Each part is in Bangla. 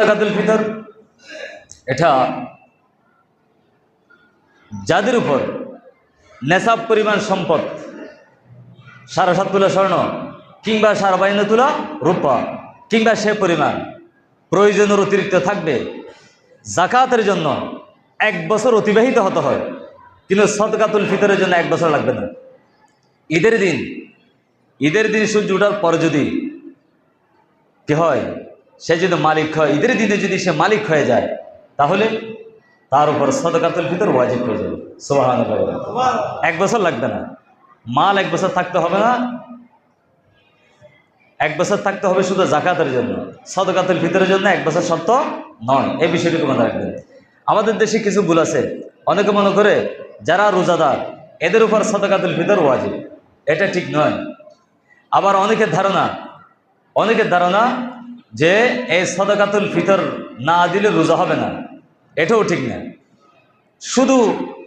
জাকাতুল ফিতর। এটা যাদের উপর নেশাব পরিমাণ সম্পদ সাড়ে সাত তুলা স্বর্ণ, কিংবা সাড়ে বাইন্ন তুলা রূপা, কিংবা সে পরিমাণ প্রয়োজনের অতিরিক্ত থাকবে জাকাতের জন্য এক বছর অতিবাহিত হতে হয়, কিন্তু সদকাতুল ফিতরের জন্য এক বছর লাগবে না। ঈদের দিন ঈদের দিন সূর্য ওঠার পর যদি কি হয় সে যদি মালিক হয়, ঈদের দিনে যদি সে মালিক হয়ে যায়, তাহলে তার উপর সদকাতুল ফিতর ওয়াজিব হয়ে যাবে। সোহান এক বছর লাগবে না। মাল এক বছর থাকতে হবে না। এক বছর থাকতে হবে শুধু জাকাতের জন্য। সদকাতুল ফিতরের জন্য এক বছর শর্ত নয়। এই বিষয়টুকু মনে রাখবেন। আমাদের দেশে কিছু ভুল আছে। অনেকে মনে করে যারা রোজাদার, এদের উপর সদকাতুল ফিতর ওয়াজিব। এটা ঠিক নয়। আবার অনেকের ধারণা অনেকের ধারণা যে এই সদকাতুল ফিতর না দিলে রোজা হবে না। এটাও ঠিক না। শুধু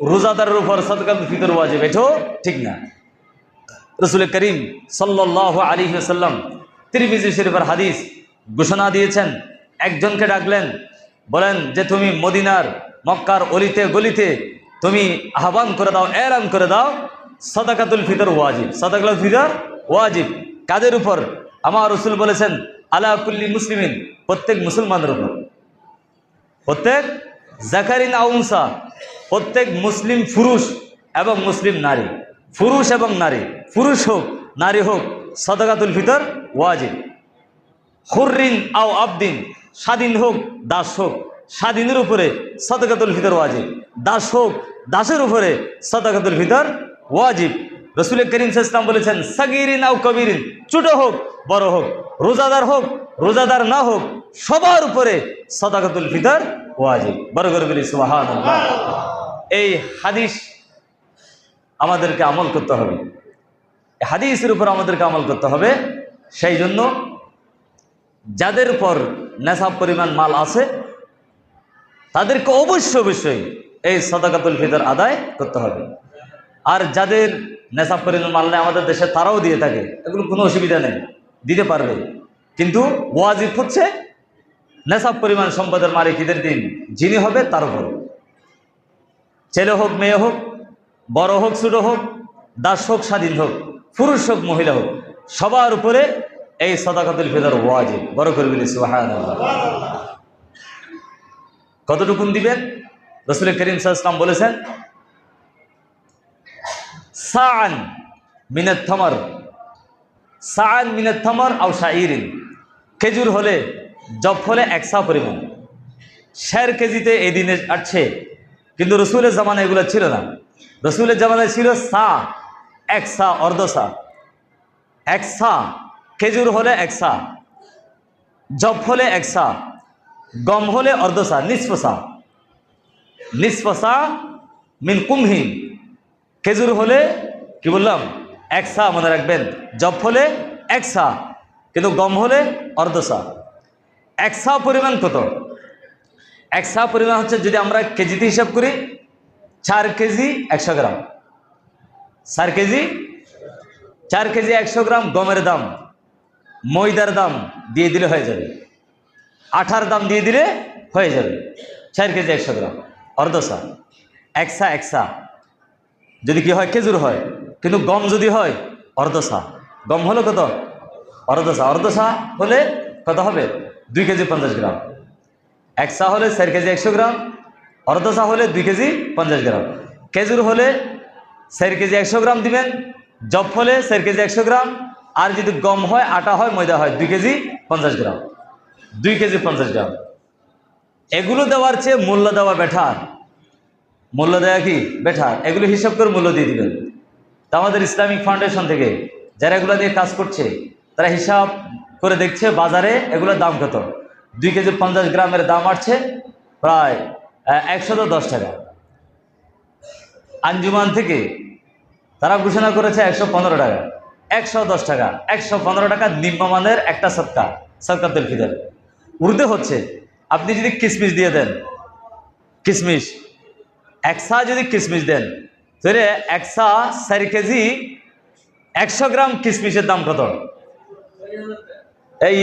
রোজাদারের উপর সদকাতুল ফিতর ওয়াজিব, এটাও ঠিক না। রসুল করিম সাল্লাহ আলী সাল্লাম তিরমিজি শরীফের হাদিস ঘোষণা দিয়েছেন। একজনকে ডাকলেন, বলেন যে তুমি মদিনার মক্কার অলিতে গলিতে তুমি আহ্বান করে দাও, এলান করে দাও, সদাকাতুল ফিতর ওয়াজিব। সদাকাতুল ফিতর ওয়াজিব। কাদের উপর? আমার রসুল বলেছেন আলা কুল্লি মুসলিমিন, প্রত্যেক মুসলমানের উপর। প্রত্যেক জাকারিন আউনসা প্রত্যেক মুসলিম পুরুষ এবং মুসলিম নারী। পুরুষ এবং নারী, পুরুষ হোক, নারী হোক, সদকাতুল ফিতর ওয়াজিব। হুররিন আও আবদিন, স্বাধীন হোক, দাস হোক, স্বাধীনের উপরে সদকাতুল ফিতর ওয়াজিব। দাস হোক, দাসের উপরে সদকাতুল ফিতর ওয়াজিব। রসুল করিম ইসলাম বলেছেন, সাগিরিন আও কবিরিন, ছোট হোক, বড় হোক, রোজাদার হোক, রোজাদার না হোক, সবার উপরে সদাকাতুল ফিতর ওয়াজিব। বড় করে বলি সুবাহান এই হাদিস আমাদেরকে আমল করতে হবে। হাদিসের উপর আমাদেরকে আমল করতে হবে। সেই জন্য যাদের উপর নেশাব পরিমাণ মাল আছে, তাদেরকে অবশ্যই অবশ্যই এই সদাকাতুল ফিতর আদায় করতে হবে। আর যাদের পরিমাণ মাল নেই আমাদের দেশে তারাও দিয়ে থাকে, এগুলো কোনো অসুবিধা নেই, দিতে পারবে। কিন্তু ওয়াজিব হচ্ছে নেশাব পরিমাণ সম্পদের মালিক ঈদের দিন, যিনি হবে তার উপর। ছেলে হোক, মেয়ে হোক, বড় হোক, ছোট হোক, দাস হোক, স্বাধীন হোক, পুরুষ হোক, মহিলা হোক, সবার উপরে এই সদাকাতুল ফিতর ওয়াজিব। বড় করে বলি সুহান কতটুকুন দিবেন? রসুল করিম সাল্লাম বলেছেন সান মিনাত থামার। সান মিনাত থামার আও শাইরিন খেজুর হলে, জব হলে একশা পরিমাণ। শের কেজিতে এই দিনে আসছে। কিন্তু রসুলের জামানা এগুলো ছিল না। রসুলের জামানায় ছিল সা, এক সা অর্ধ সা। এক সা, খেজুর হলে এক সা, জব হলে এক সা, গম হলে অর্ধ সা নিষ্পসা নিষ্পসা মিন কুমহিন। খেজুর হলে কি বললাম? এক সা মনে রাখবেন। জব হলে এক সা, কিন্তু গম হলে অর্ধ সা। এক সা পরিমাণ কত? এক সা পরিমাণ হচ্ছে যদি আমরা কেজিতে হিসাব করি, চার কেজি একশো গ্রাম। চার কেজি? চার কেজি একশো গ্রাম গমের দাম। ময়দার দাম দিয়ে দিলে হয়ে যাবে। আঠার দাম দিয়ে দিলে হয়ে যাবে। চার কেজি একশো গ্রাম। অর্ধসা একসা একসা যদি কি হয়, খেজুর হয়। কিন্তু গম যদি হয় অর্ধসা গম হলো কত? অর্ধসা অর্ধসা হলে কত হবে? দুই কেজি পঞ্চাশ গ্রাম। একসা হলে চার কেজি একশো গ্রাম। অর্ধসা হলে দুই কেজি পঞ্চাশ গ্রাম। খেজুর হলে চার কেজি একশো গ্রাম দিবেন। জব হলে চার কেজি একশো গ্রাম। আর যদি গম হয়, আটা হয়, ময়দা হয়, দুই কেজি পঞ্চাশ গ্রাম। দুই কেজি পঞ্চাশ গ্রাম। এগুলো দেওয়ার চেয়ে মূল্য দেওয়া বেঠার মূল্য দেয়া কি? বেঠার এগুলো হিসাব করে মূল্য দিয়ে দিবেন। তা আমাদের ইসলামিক ফাউন্ডেশন থেকে যারা এগুলো দিয়ে কাজ করছে, তারা হিসাব করে দেখছে বাজারে এগুলোর দাম কত। দুই কেজি পঞ্চাশ গ্রামের দাম আসছে প্রায় একশত দশ টাকা। আঞ্জুমান থেকে তারা ঘোষণা করেছে একশো পনেরো টাকা। একশো দশ টাকা। একশো পনেরো টাকা নিম্নমানের একটা সৎকা সৎকার ফিদর উর্দে হচ্ছে। আপনি যদি কিসমিস দিয়ে দেন, কিসমিস একশা যদি কিসমিস দেন, তাহলে একশা চারি কেজি একশো গ্রাম কিসমিসের দাম কত? এই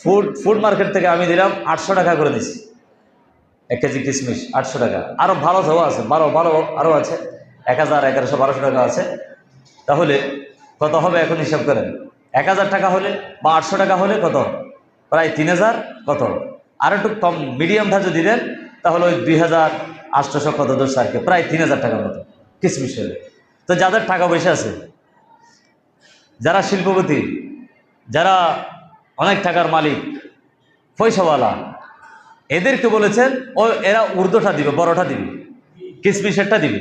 ফুড ফুড মার্কেট থেকে আমি দিলাম আটশো টাকা করে দিচ্ছি এক কেজি কিশমিশ আটশো টাকা। আরও ভালো সব আছে বারো ভালো আরও আছে। এক হাজার, এগারোশো, বারোশো টাকা আছে। তাহলে কত হবে এখন হিসাব করেন? এক হাজার টাকা হলে বা আটশো টাকা হলে কত? প্রায় তিন হাজার, কত? আর একটু কম মিডিয়াম ধার্য দিলেন, তাহলে ওই দুই হাজার আটশোশো কত দশ আর কি প্রায় তিন হাজার টাকার মতো কিশমিশ হলে। তো যাদের টাকা পয়সা আছে, যারা শিল্পপতি, যারা অনেক টাকার মালিক, পয়সাওয়ালা, এদেরকে বলেছেন, ও এরা উর্দুটা দিবে, বড়টা দিবে, কিসমিসেরটা দিবে।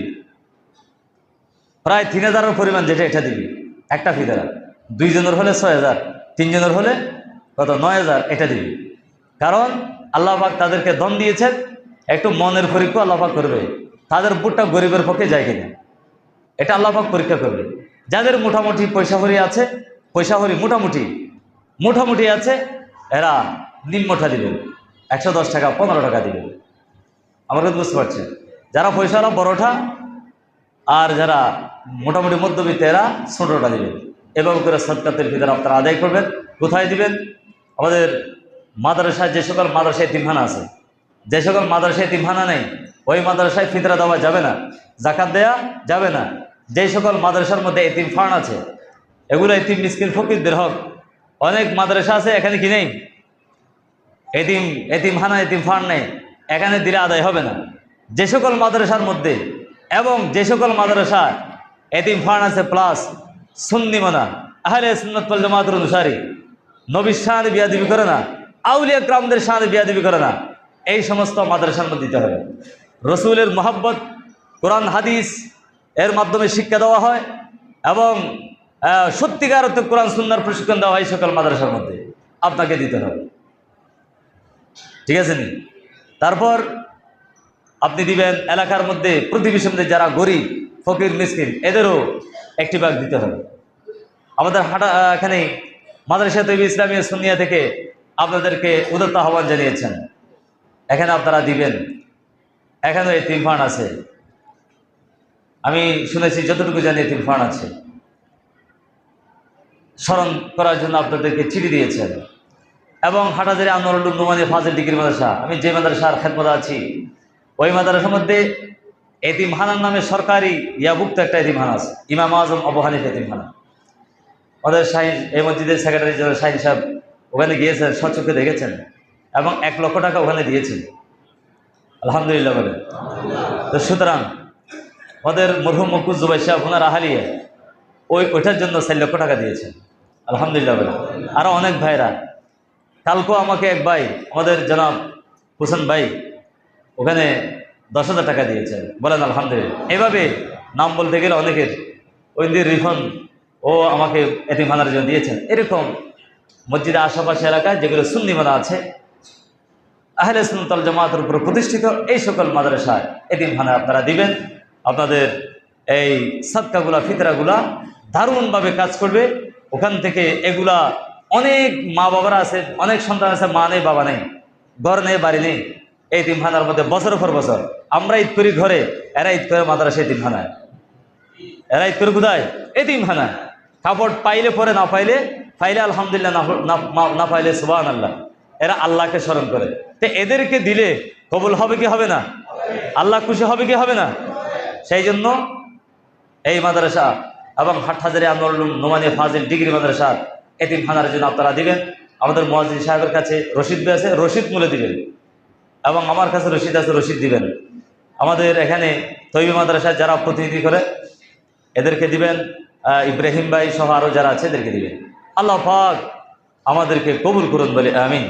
প্রায় তিন হাজারের পরিমাণ যেটা, এটা দিবি, একটা ফি ফিদারা দুইজনের হলে ছয় হাজার, তিনজনের হলে কত? নয় হাজার, এটা দিবি। কারণ আল্লাহবাক তাদেরকে দম দিয়েছেন একটু মনের পরীক্ষা আল্লাহাক করবে। তাদের বুটটা গরিবের পক্ষে যায় কিনা। এটা আল্লাহাক পরীক্ষা করবে। যাদের মোটামুটি পয়সা হরি আছে, পয়সা হরি মোটামুটি মোটামুটি আছে, এরা নিম্নটা দিবেন একশো দশ টাকা, পনেরো টাকা দিবেন আমার কথা বুঝতে পারছেন? যারা পয়সাওয়ালা বড়টা আর যারা মোটামুটি মধ্যবিত্ত এরা ছোটোটা দিবেন এভাবে করে সদকাতের ভিতরে আপনারা আদায় করবেন, কোথায় দিবেন? আমাদের মাদ্রাসায়, যে সকল মাদ্রাসায় তিমখানা আছে যে সকল মাদ্রাসায় তিমখানা নেই, ওই মাদ্রাসায় ফিতরা দেওয়া যাবে না জাকাত দেয়া যাবে না। যে সকল মাদ্রাসার মধ্যে এতিম ফান্ড আছে, এগুলো এতিম মিসকিন ফকিরদের হক। অনেক মাদ্রাসা আছে, এখানে কি নেই? এতিম এতিমখানা এতিম ফান্ড নেই, এখানে দিলে আদায় হবে না। যে সকল মাদ্রাসার মধ্যে, এবং যে সকল মাদ্রাসা এতিম ফান্ড আছে প্লাস সুন্নিমানা আহলে সুন্নত ওয়াল জামাতের অনুসারী। নবীর শাহাদ বিয়াদিবি করে না আউলিয়া গ্রামদের শাহাদ বিয়াদিবি করে না। এই সমস্ত মাদ্রাসার মধ্যে দিতে হবে। রসুলের মোহাব্বত, কোরআন, হাদিস, এর মাধ্যমে শিক্ষা দেওয়া হয় এবং সত্যিকার অর্থে কোরআন সুন্দর প্রশিক্ষণ দেওয়া হয় সকল মাদ্রাসার মধ্যে। আপনাকে দিতে হবে। ঠিক আছে নি? তারপর আপনি দিবেন এলাকার মধ্যে, প্রতিবেশীর মধ্যে যারা গরিব, ফকির, মিসকিন, এদেরও একটি ভাগ দিতে হবে। আমাদের হাটা এখানে মাদ্রাসা তৈবি ইসলামী সুনিয়া থেকে আপনাদেরকে উদত্ত আহ্বান জানিয়েছেন। এখানে আপনারা দিবেন। এখানে এই তিন ফান্ড আছে। আমি শুনেছি, যতটুকু জানি তিন ফান্ড আছে। স্মরণ করার জন্য আপনাদেরকে চিঠি দিয়েছেন। এবং হাটাজারি আনোয়ারুল নুমানি ফাজিল ডিগ্রি মাদ্রাসা, আমি যে মাদ্রাসার খেদমত আছি, ওই মাদ্রাসার মধ্যে এতিমহানার নামে সরকারি ইয়াভুক্ত একটা এতিমহানা আছে, ইমাম আজম আবু হানিফ এতিমহানা ওদের শাহিন, এই মসজিদের সেক্রেটারি জেনারেল শাহিন সাহেব ওখানে গিয়েছেন, স্বচক্ষে দেখেছেন। এবং এক লক্ষ টাকা ওখানে দিয়েছেন আলহামদুলিল্লাহ বলে। তো সুতরাং ওদের মরহুম মকুজ জুবাই সাহেব, ওনার আহালিয়ে ওই ওইটার জন্য চার লক্ষ টাকা দিয়েছেন। আলহামদুলিল্লাহ বলে। আরও অনেক ভাইরা। কালকেও আমাকে এক ভাই, আমাদের জনাব হোসেন ভাই, ওখানে দশ হাজার টাকা দিয়েছেন। বলেন আলহামদুলিল্লাহ। এভাবে নাম বলতে গেলে অনেকের ওই দিয়ে রিফান্ড ও আমাকে এতিমখানার জন্য দিয়েছেন। এরকম মসজিদের আশেপাশে এলাকায় যেগুলো সুন্নিমানা আছে আহলে সুনতল জামাতের উপর প্রতিষ্ঠিত এই সকল মাদ্রাসায় এতিমখানা আপনারা দিবেন। আপনাদের এই সৎকাগুলা ফিতরাগুলা দারুণভাবে কাজ করবে। ওখান থেকে এগুলা অনেক মা বাবারা আছে, অনেক সন্তান আছে, মা নেই, বাবা নেই, ঘর নেই, বাড়ি নেই। এই তিনখানার মধ্যে বছর পর বছর আমরা ঈদ করি ঘরে, এরা ঈদ করে মাদ্রাসা এই তিনখানায় এরা ঈদ করে কোথায়? এই তিনখানায় কাপড় পাইলে পরে না পাইলে পাইলে আলহামদুলিল্লাহ না পাইলে সুবাহ আল্লাহ এরা আল্লাহকে স্মরণ করে। তো এদেরকে দিলে কবুল হবে কি হবে না? আল্লাহ খুশি হবে কি হবে না? সেই জন্য এই মাদ্রাসা এবং হাটহাজারি আন্দোলন, নোমানি ফাজিল, ডিগ্রি মাদ্রাসা, এতিম খানার জন্য আপনারা দিবেন। আমাদের মহাজিন সাহেবের কাছে রশিদ আছে, রশিদ মূলে দিবেন। এবং আমার কাছে রশিদ আছে, রশিদ দিবেন। আমাদের এখানে তৈবি মাদ্রাসায় যারা প্রতিনিধি করে, এদেরকে দিবেন। ইব্রাহিম ভাই সহ আরও যারা আছে, এদেরকে দিবেন। আল্লাহ পাক আমাদেরকে কবুল করুন বলে আমিন।